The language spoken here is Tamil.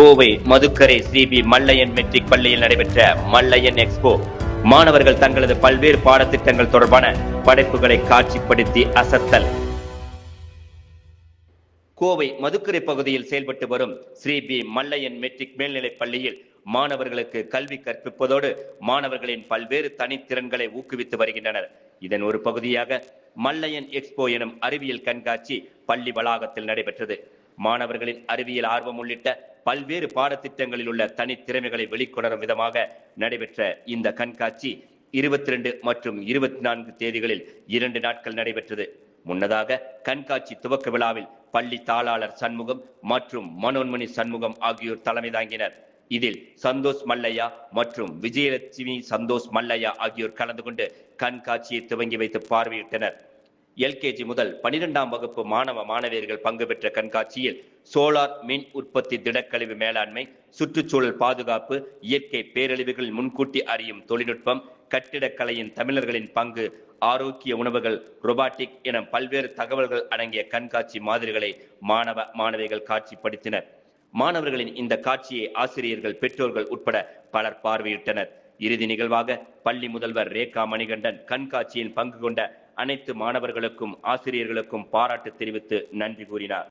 கோவை மதுக்கரை ஸ்ரீபி மல்லையன் மெட்ரிக் பள்ளியில் நடைபெற்ற மல்லையன் எக்ஸ்போ. மாணவர்கள் தங்களது பல்வேறு பாடத்திட்டங்கள் தொடர்பான படைப்புகளை காட்சிப்படுத்தி அசத்தல். கோவை மதுக்கரை பகுதியில் செயல்பட்டு வரும் ஸ்ரீ பி மல்லையன் மெட்ரிக் மேல்நிலைப் பள்ளியில் மாணவர்களுக்கு கல்வி கற்பிப்பதோடு மாணவர்களின் பல்வேறு தனித்திறன்களை ஊக்குவித்து வருகின்றனர். இதன் ஒரு பகுதியாக மல்லையன் எக்ஸ்போ எனும் அறிவியல் கண்காட்சி பள்ளி வளாகத்தில் நடைபெற்றது. மாணவர்களின் அறிவியல் ஆர்வம் உள்ளிட்ட பல்வேறு பாடத்திட்டங்களில் உள்ள தனித்திறமைகளை வெளிக்கொணரும் விதமாக நடைபெற்ற இந்த கண்காட்சி இருபத்தி ரெண்டு மற்றும் இருபத்தி நான்கு தேதிகளில் இரண்டு நாட்கள் நடைபெற்றது. முன்னதாக கண்காட்சி துவக்க விழாவில் பள்ளி தாளாளர் சண்முகம் மற்றும் மனோன்மணி சண்முகம் ஆகியோர் தலைமை தாங்கினர். இதில் சந்தோஷ் மல்லையா மற்றும் விஜயலட்சுமி சந்தோஷ் மல்லையா ஆகியோர் கலந்து கொண்டு கண்காட்சியை துவங்கி வைத்து பார்வையிட்டனர். எல்கேஜி முதல் பனிரெண்டாம் வகுப்பு மாணவ மாணவியர்கள் பங்கு பெற்ற கண்காட்சியில் சோலார் மின் உற்பத்தி திடக்கழிவு மேலாண்மை சுற்றுச்சூழல் பாதுகாப்பு இயற்கை பேரழிவுகள் முன்கூட்டி அறியும் தொழில்நுட்பம் கட்டிடக்கலையின் தமிழர்களின் பங்கு ஆரோக்கிய உணவுகள் ரொபாட்டிக் என பல்வேறு தகவல்கள் அடங்கிய கண்காட்சி மாதிரிகளை மாணவ மாணவிகள் காட்சிப்படுத்தினர். மாணவர்களின் இந்த காட்சியை ஆசிரியர்கள் பெற்றோர்கள் உட்பட பலர் பார்வையிட்டனர். இறுதி நிகழ்வாக பள்ளி முதல்வர் ரேகா மணிகண்டன் கண்காட்சியில் பங்கு கொண்ட அனைத்து மாணவர்களுக்கும் ஆசிரியர்களுக்கும் பாராட்டு தெரிவித்து நன்றி கூறினார்.